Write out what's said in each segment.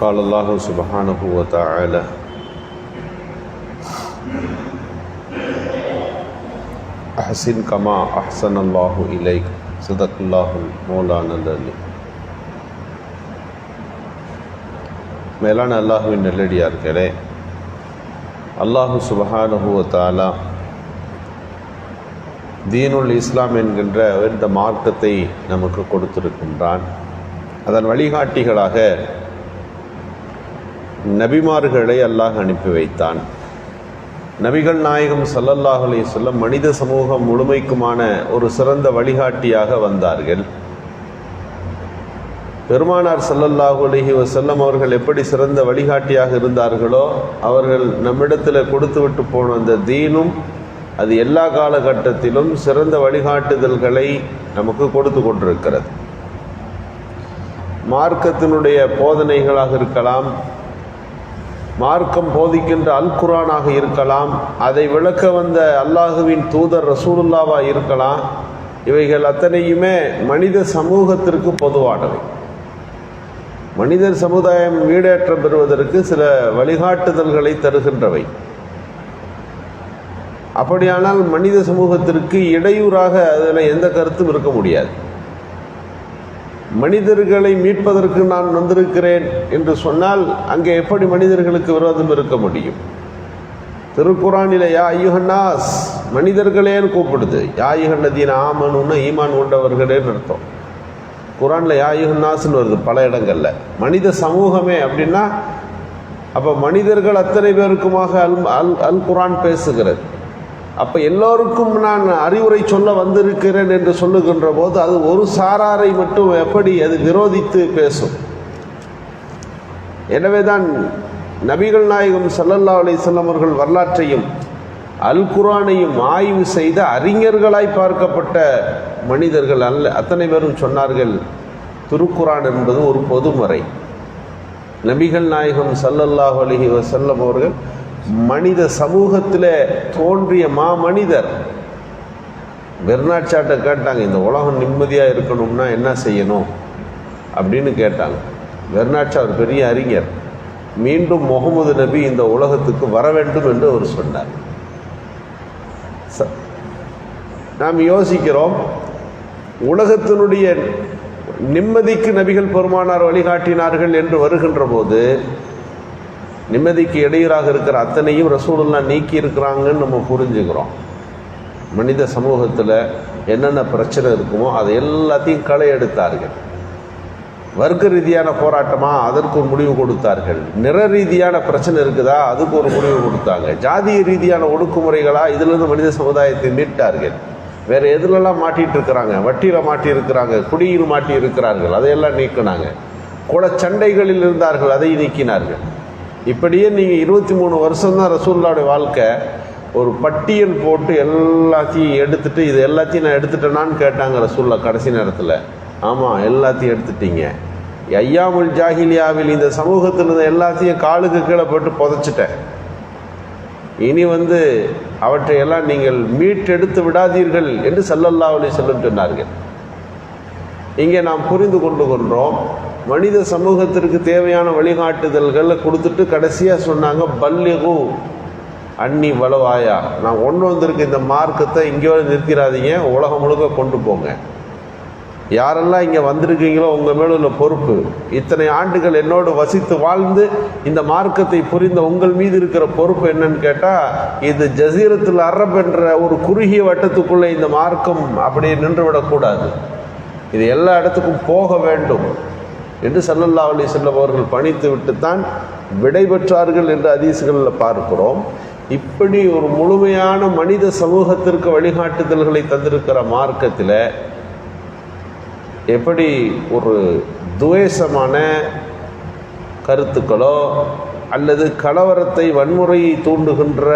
قال الله سبحانه وتعالى أحسن كما أحسن الله إليك صدق الله مولانا العلي மேலான அல்லாஹுவின் நெல்லடியார்களே அல்லாஹு சுபஹானஹு தாலா தீனுல் இஸ்லாம் என்கின்ற இந்த மார்க்கத்தை நமக்கு கொடுத்திருக்கின்றான் அதன் வழிகாட்டிகளாக நபிமார்களை அல்லாஹ் அனுப்பி வைத்தான். நபிகள் நாயகம் சல்லல்லாஹ் அலி சொல்லம் மனித சமூகம் முழுமைக்குமான ஒரு சிறந்த வழிகாட்டியாக வந்தார்கள். பெருமானார் சல்லல்லாஹு அலஹி வசல்லம் அவர்கள் எப்படி சிறந்த வழிகாட்டியாக இருந்தார்களோ அவர்கள் நம்மிடத்தில் கொடுத்து விட்டு போன அந்த தீனும் அது எல்லா காலகட்டத்திலும் சிறந்த வழிகாட்டுதல்களை நமக்கு கொடுத்து கொண்டிருக்கிறது. மார்க்கத்தினுடைய போதனைகளாக இருக்கலாம் மார்க்கம் போதிக்கின்ற அல் குரானாக இருக்கலாம். அதை விளக்க வந்த அல்லாஹுவின் தூதர் ரசூலுல்லாவாக இருக்கலாம். இவைகள் அத்தனையுமே மனித சமூகத்திற்கு பொதுவானவை. மனிதர் சமுதாயம் வீடேற்றம் பெறுவதற்கு சில வழிகாட்டுதல்களை தருகின்றவை. அப்படியானால் மனித சமூகத்திற்கு இடையூறாக அதில் எந்த கருத்தும் இருக்க முடியாது. மனிதர்களை மீட்பதற்கு நான் வந்திருக்கிறேன் என்று சொன்னால் அங்கே எப்படி மனிதர்களுக்கு விரோதம் இருக்க முடியும்? திருக்குறானில யா ஐயுஹன்னாஸ் மனிதர்களேன்னு கூப்பிடுது. யா ஐயுஹன்னதீன் ஆமனுன்னு ஈமான் கொண்டவர்களேன்னு அர்த்தம். குரானில் யாயுகன்னாஸ்னு வருது பல இடங்களில். மனித சமூகமே அப்படின்னா அப்போ மனிதர்கள் அத்தனை பேருக்குமாக அல் அல் அல் குரான் பேசுகிறது. அப்போ எல்லோருக்கும் நான் அறிவுரை சொல்ல வந்திருக்கிறேன் என்று சொல்லுகின்ற போது அது ஒரு சாராரை மட்டும் எப்படி அது விரோதித்து பேசும். எனவே தான் நபிகள் நாயகம் சல்லல்லா அலிசல்லம் அவர்கள் வரலாற்றையும் அல் குரானையும் ஆய்வு செய்த அறிஞர்களாய் பார்க்கப்பட்ட மனிதர்கள் அல்ல. அத்தனை பேரும் சொன்னார்கள் திருக்குரான் என்பது ஒரு பொதுமறை. நபிகள் நாயகம் சல்லல்லாஹ் அலஹி வசல்லம் அவர்கள் மனித சமூகத்தில் தோன்றிய மா மனிதர் பெர்னாட்சாட்டை கேட்டாங்க இந்த உலகம் நிம்மதியாக இருக்கணும்னா என்ன செய்யணும்? அப்படின்னு கேட்டாங்க. பெர்னாட்சா ஒரு பெரிய அறிஞர். மீண்டும் முகமது நபி இந்த உலகத்துக்கு வர வேண்டும் என்று அவர் சொன்னார். நாம் யோசிக்கிறோம் உலகத்தினுடைய நிம்மதிக்கு நபிகள் பெருமானார் வழிகாட்டினார்கள் என்று வருகின்ற போது நிம்மதிக்கு இடையூறாக இருக்கிற அத்தனையும் ரசூலெல்லாம் நீக்கி இருக்கிறாங்கன்னு நம்ம புரிஞ்சுக்கிறோம். மனித சமூகத்தில் என்னென்ன பிரச்சனை இருக்குமோ அதை எல்லாத்தையும் களை எடுத்தார்கள். வர்க்க ரீதியான போராட்டமாக அதற்கு ஒரு முடிவு கொடுத்தார்கள். நிற ரீதியான பிரச்சனை இருக்குதா? அதுக்கு ஒரு முடிவு கொடுத்தாங்க. ஜாதிய ரீதியான ஒடுக்குமுறைகளாக இதிலிருந்து மனித சமுதாயத்தை மீட்டார்கள். வேறு எதுலெல்லாம் மாட்டிட்டு இருக்கிறாங்க வட்டியில் மாட்டியிருக்கிறாங்க. குடியில் மாட்டி இருக்கிறார்கள் அதையெல்லாம் நீக்கினாங்க. கூட சண்டைகளில் இருந்தார்கள். அதை நீக்கினார்கள். இப்படியே நீங்கள் இருபத்தி மூணு வருஷம்தான் ரசூல்லாவுடைய வாழ்க்கை. ஒரு பட்டியல் போட்டு எல்லாத்தையும் எடுத்துட்டு இது எல்லாத்தையும் நான் எடுத்துட்டேனான்னு கேட்டாங்க ரசூல்லா கடைசி நேரத்தில். ஆமாம் எல்லாத்தையும் எடுத்துட்டீங்க. ஐயாமுல் ஜாகிலியாவில் இந்த சமூகத்தில் இருந்த எல்லாத்தையும் காலுக்கு கீழே போட்டு புதைச்சிட்டேன். இனி வந்து அவற்றையெல்லாம் நீங்கள் மீட்டெடுத்து விடாதீர்கள் என்று சல்லல்லா அலி செல்லம் சொன்னார்கள். இங்கே நாம் புரிந்து கொண்டு கொண்டோம் மனித சமூகத்திற்கு தேவையான வழிகாட்டுதல்களை கொடுத்துட்டு கடைசியாக சொன்னாங்க பல்லிகு அன்னி வளவாயா நான் கொண்டு வந்திருக்க இந்த மார்க்கத்தை இங்கேயோ நிறுத்திடாதீங்க உலகம் முழுக்க கொண்டு போங்க. யாரெல்லாம் இங்கே வந்திருக்கீங்களோ உங்கள் மேலே உள்ள பொறுப்பு. இத்தனை ஆண்டுகள் என்னோடு வசித்து வாழ்ந்து இந்த மார்க்கத்தை புரிந்த உங்கள் மீது இருக்கிற பொறுப்பு என்னன்னு கேட்டால் இது ஜசீரத்தில் அரப் என்ற ஒரு குறுகிய வட்டத்துக்குள்ளே இந்த மார்க்கம் அப்படியே நின்று விடக்கூடாது இது எல்லா இடத்துக்கும் போக வேண்டும் என்று சல்லல்லா அலி செல்லம் அவர்கள் பணித்து விட்டுத்தான் விடை பெற்றார்கள் என்று அதீசுகளில் பார்க்கிறோம். இப்படி ஒரு முழுமையான மனித சமூகத்திற்கு வழிகாட்டுதல்களை தந்திருக்கிற மார்க்கத்தில் எப்படி ஒரு துவேஷமான கருத்துக்களோ அல்லது கலவரத்தை வன்முறையை தூண்டுகின்ற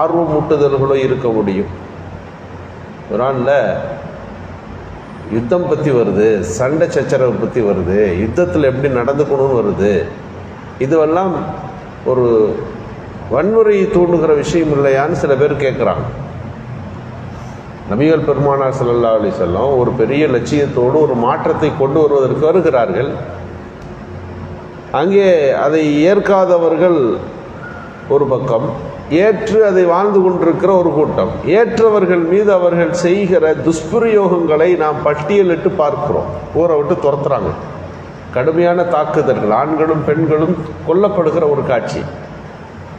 ஆர்வமூட்டுதல்களோ இருக்க முடியும். குரானில் யுத்தம் பற்றி வருது சண்டை சச்சரவு பற்றி வருது யுத்தத்தில் எப்படி நடந்துக்கணும்னு வருது. இதுவெல்லாம் ஒரு வன்முறையை தூண்டுகிற விஷயம் இல்லையான்னு சில பேர் கேட்குறாங்க நபிகள் பெருமானார் சல்லா அலி செல்லம் ஒரு பெரிய லட்சியத்தோடு ஒரு மாற்றத்தை கொண்டு வருவதற்கு வருகிறார்கள். அங்கே அதை ஏற்காதவர்கள் ஒரு பக்கம் ஏற்று அதை வாழ்ந்து கொண்டிருக்கிற ஒரு கூட்டம். ஏற்றவர்கள் மீது அவர்கள் செய்கிற துஷ்பிரயோகங்களை நாம் பட்டியலிட்டு பார்க்கிறோம். ஊரை விட்டு துரத்துறாங்க. கடுமையான தாக்குதல்கள் ஆண்களும் பெண்களும் கொல்லப்படுகிற ஒரு காட்சி.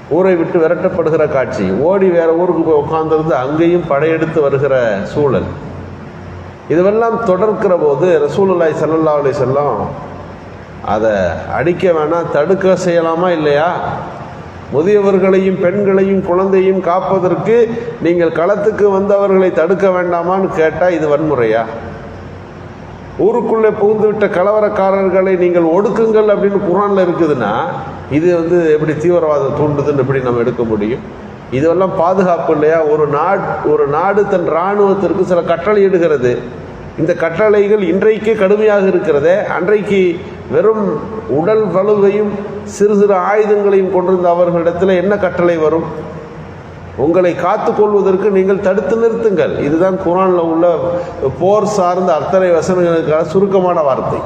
ஊரை விட்டு விரட்டப்படுகிற காட்சி. ஓடி வேற ஊருக்கு போய் உட்காந்துருந்து அங்கேயும் படையெடுத்து வருகிற சூழல். இதுவெல்லாம் தொடர்க்கிற போது ரசூலுல்லாய் சல்லல்லா அலி செல்லம் அதை அடிக்க வேணாம் தடுக்க செய்யலாமா இல்லையா? முதியவர்களையும் பெண்களையும் குழந்தையும் காப்பதற்கு நீங்கள் களத்துக்கு வந்தவர்களை தடுக்க வேண்டாமான்னு கேட்டால் இது வன்முறையா? ஊருக்குள்ளே புகுந்துவிட்ட கலவரக்காரர்களை நீங்கள் ஒடுக்குங்கள் அப்படின்னு குரானில் இருக்குதுன்னா இது வந்து எப்படி தீவிரவாதம் தூண்டுதுன்னு எப்படி நம்ம எடுக்க முடியும்? இதெல்லாம் பாதுகாப்பு இல்லையா? ஒரு நாட் ஒரு நாடு தன் இராணுவத்திற்கு சில கட்டளை இடுகிறது. இந்த கட்டளைகள் இன்றைக்கு கடுமையாக இருக்கிறதே அன்றைக்கு வெறும் உடல் வலுவையும் சிறு சிறு ஆயுதங்களையும் கொண்டிருந்த அவர்களிடத்தில் என்ன கட்டளை வரும்? உங்களை காத்து கொள்வதற்கு நீங்கள் தடுத்து நிறுத்துங்கள். இதுதான் குரானில் உள்ள போர் சார்ந்த அத்தனை வசனங்களுக்கான சுருக்கமான வார்த்தை.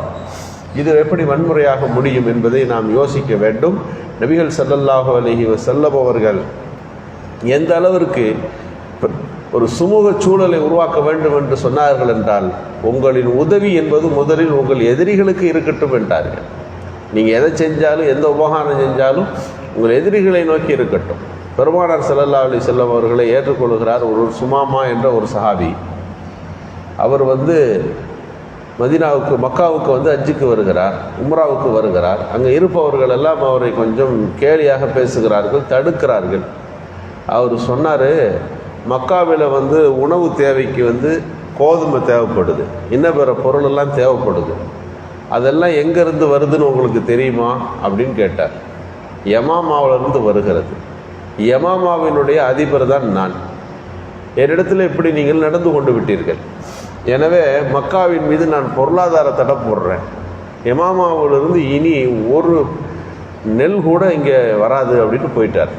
இது எப்படி வன்முறையாக முடியும் என்பதை நாம் யோசிக்க வேண்டும். நபிகள் செல்லல்லாக அலைஹி வஸல்லம் அவர்கள் எந்த அளவிற்கு ஒரு சுமூக சூழலை உருவாக்க வேண்டும் என்று சொன்னார்கள் என்றால் உங்களின் உதவி என்பது முதலில் உங்கள் எதிரிகளுக்கு இருக்கட்டும் என்றார்கள். நீங்கள் எதை செஞ்சாலும் எந்த உபகாரம் செஞ்சாலும் உங்கள் எதிரிகளை நோக்கி இருக்கட்டும். பெருமானார் செல்லல்லா அலி செல்லம் அவர்களை ஏற்றுக்கொள்கிறார் ஒரு சுமாமா என்ற ஒரு சஹாபி. அவர் வந்து மதீனாவுக்கு மக்காவுக்கு வந்து அஜிக்கு வருகிறார் உம்ராவுக்கு வருகிறார். அங்கே இருப்பவர்கள் எல்லாம் அவரை கொஞ்சம் கேலியாக பேசுகிறார்கள் தடுக்கிறார்கள். அவர் சொன்னார் மக்காவில் வந்து உணவு தேவைக்கு வந்து கோதுமை தேவைப்படுது. இன்னும் பிற பொருளெல்லாம் தேவைப்படுது. அதெல்லாம் எங்கேருந்து வருதுன்னு உங்களுக்கு தெரியுமா? அப்படின்னு கேட்டார். யமாமாவிலிருந்து வருகிறது. யமாமாவினுடைய அதிபர் தான் நான். என்னிடத்தில் இப்படி நீங்கள் நடந்து கொண்டு விட்டீர்கள். எனவே மக்காவின் மீது நான் பொருளாதார தடை போடுறேன். யமாமாவிலிருந்து இனி ஒரு நெல் கூட இங்கே வராது அப்படின்னு போயிட்டார்.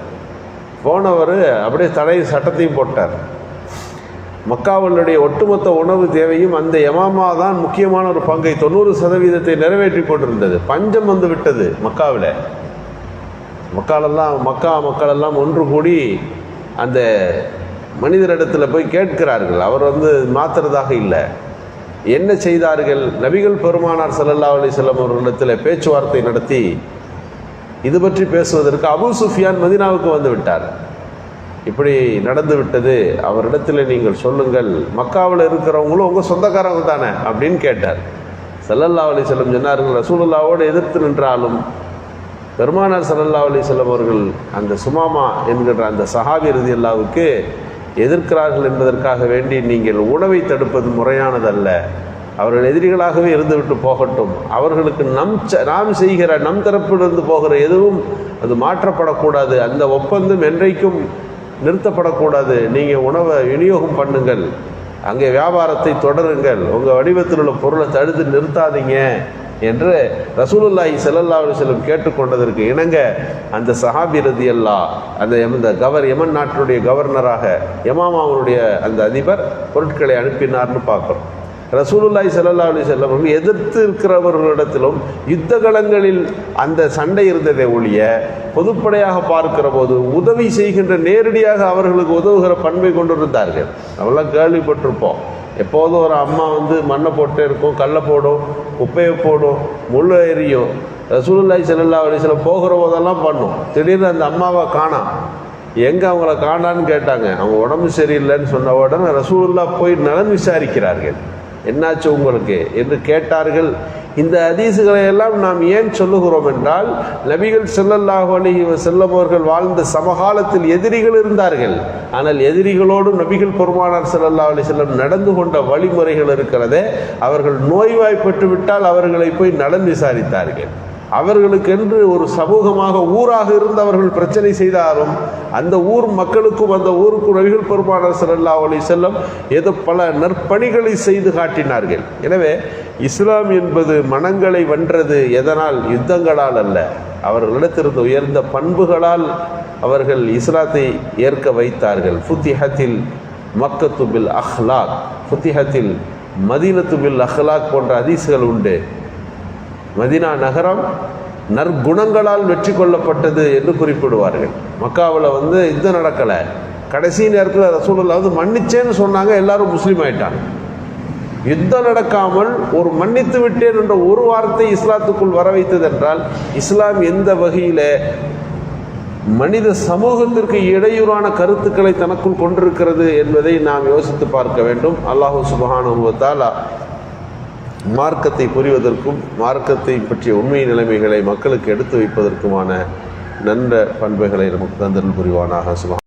போனவர் அப்படியே தடை சட்டத்தையும் போட்டார். மக்காவளுடைய ஒட்டுமொத்த உணவு தேவையும் அந்த யமாமா தான் முக்கியமான ஒரு பங்கை தொண்ணூறு சதவீதத்தை நிறைவேற்றி கொண்டிருந்தது. பஞ்சம் வந்து விட்டது மக்காவில். மக்களெல்லாம் மக்கா மக்களெல்லாம் ஒன்று கூடி அந்த மனிதரிடத்தில் போய் கேட்கிறார்கள். அவர் வந்து மாத்துறதாக இல்லை. என்ன செய்தார்கள்? நபிகள் பெருமானார் ஸல்லல்லாஹு அலி செல்லம் அவர்களிடத்தில் பேச்சுவார்த்தை நடத்தி இது பற்றி பேசுவதற்கு அபு சுஃபியான் மதீனாவுக்கு வந்து விட்டார். இப்படி நடந்து விட்டது. அவரிடத்தில் நீங்கள் சொல்லுங்கள் மக்காவில் இருக்கிறவங்களும் உங்கள் சொந்தக்காரங்க தானே அப்படின்னு கேட்டார். சல்லல்லா அலி செல்லம் சொன்னார்கள் ரசூலுல்லாவோடு எதிர்த்து நின்றாலும் பெருமானார் சல்லல்லா அலி செல்லம் அவர்கள் அந்த சுமாமா என்கின்ற அந்த சஹாபி ரதியல்லாவுக்கு எதிர்க்கிறார்கள் என்பதற்காக வேண்டி நீங்கள் உணவை தடுப்பது முறையானதல்ல. அவர்கள் எதிரிகளாகவே இருந்துவிட்டு போகட்டும். அவர்களுக்கு நம் நாம் செய்கிற நம் தரப்பிலிருந்து போகிற எதுவும் அது மாற்றப்படக்கூடாது. அந்த ஒப்பந்தம் என்றைக்கும் நிறுத்தப்படக்கூடாது. நீங்கள் உணவை விநியோகம் பண்ணுங்கள். அங்கே வியாபாரத்தை தொடருங்கள். உங்கள் வடிவத்தில் உள்ள பொருளை தடுத்து நிறுத்தாதீங்க என்று ரசூலுல்லாஹி செல்லல்லா செல்லும் கேட்டுக்கொண்டதற்கு இணங்க அந்த சஹாபி அல்லா அந்த இந்த கவர் யமன் நாட்டினுடைய கவர்னராக யமாமாவுடைய அந்த அதிபர் பொருட்களை அனுப்பினார்னு பார்க்குறோம். ரசூலுல்லாய் ஸல்லல்லாஹு அலி செல்லம் அவர்கள் எதிர்த்து இருக்கிறவர்களிடத்திலும் யுத்த களங்களில் அந்த சண்டை இருந்ததே ஒழிய பொதுப்படையாக பார்க்கிற போது உதவி செய்கின்ற நேரடியாக அவர்களுக்கு உதவுகிற பண்பை கொண்டிருந்தார்கள். நம்மளாம் கேள்விப்பட்டிருப்போம். எப்போதும் ஒரு அம்மா வந்து மண்ணை போட்டே இருக்கும் கல்லை போடும் குப்பையை போடும் முள் எரியும். ரசூலுல்லாய் செல்லல்லா அலி செல்லம் போகிற போதெல்லாம் பண்ணும். திடீர்னு அந்த அம்மாவை காணாம் எங்கே அவங்கள காணான்னு கேட்டாங்க. அவங்க உடம்பு சரியில்லைன்னு சொன்ன உடனே ரசூலுல்லா போய் நலன் விசாரிக்கிறார்கள். என்னாச்சு உங்களுக்கு? என்று கேட்டார்கள். இந்த அதீசுகளை எல்லாம் நாம் ஏன் சொல்லுகிறோம் என்றால் நபிகள் செல்லல்லாஹு அலைஹி செல்லம் அவர்கள் வாழ்ந்த சமகாலத்தில் எதிரிகள் இருந்தார்கள். ஆனால் எதிரிகளோடு நபிகள் பெருமானார் செல்லல்லா அலி செல்லம் நடந்து கொண்ட வழிமுறைகள் இருக்கிறதே அவர்கள் நோய்வாய்ப்பட்டு விட்டால் அவர்களை போய் நலன் விசாரித்தார்கள். அவர்களுக்கென்று ஒரு சமூகமாக ஊராக இருந்து அவர்கள் பிரச்சனை செய்தாலும் அந்த ஊர் மக்களுக்கும் அந்த ஊருக்கு நபிகள் பெருமானார் ஸல்லல்லாஹு அலி செல்லம் ஏதோ பல நற்பணிகளை செய்து காட்டினார்கள். எனவே இஸ்லாம் என்பது மனங்களை வென்றது எதனால்? யுத்தங்களால் அல்ல. அவர்களிடத்திலிருந்து உயர்ந்த பண்புகளால் அவர்கள் இஸ்லாத்தை ஏற்க வைத்தார்கள். ஃபுத்திஹத்தில் மக்கத்து பில் அஹ்லாக் ஃபுத்திஹத்தில் மதீனத்து பில் அஹ்லாக் போன்ற அதிசுகள் உண்டு. மதினா நகரம் நற்குணங்களால் வெற்றி கொள்ளப்பட்டது என்று குறிப்பிடுவார்கள். மக்காவில் வந்து யுத்தம் நடக்கலை. கடைசி நேரத்தில் ரசூலுல்லாஹ் வந்து மன்னிச்சேன்னு சொன்னாங்க எல்லாரும் முஸ்லீம் ஆயிட்டாங்க. யுத்தம் நடக்காமல் ஒரு மன்னித்து விட்டேன் என்ற ஒரு வார்த்தை இஸ்லாத்துக்குள் வர வைத்தது என்றால் இஸ்லாம் எந்த வகையில் மனித சமூகத்திற்கு இடையூறான கருத்துக்களை தனக்குள் கொண்டிருக்கிறது என்பதை நாம் யோசித்து பார்க்க வேண்டும். அல்லாஹு சுபஹானுவத்தாலா மார்க்கத்தை புரிவதற்கும் மார்க்கத்தை பற்றிய உண்மை நிலைமைகளை மக்களுக்கு எடுத்து வைப்பதற்குமான நல்ல பண்புகளை நமக்கு தந்தல் புரிவானாக. சுபா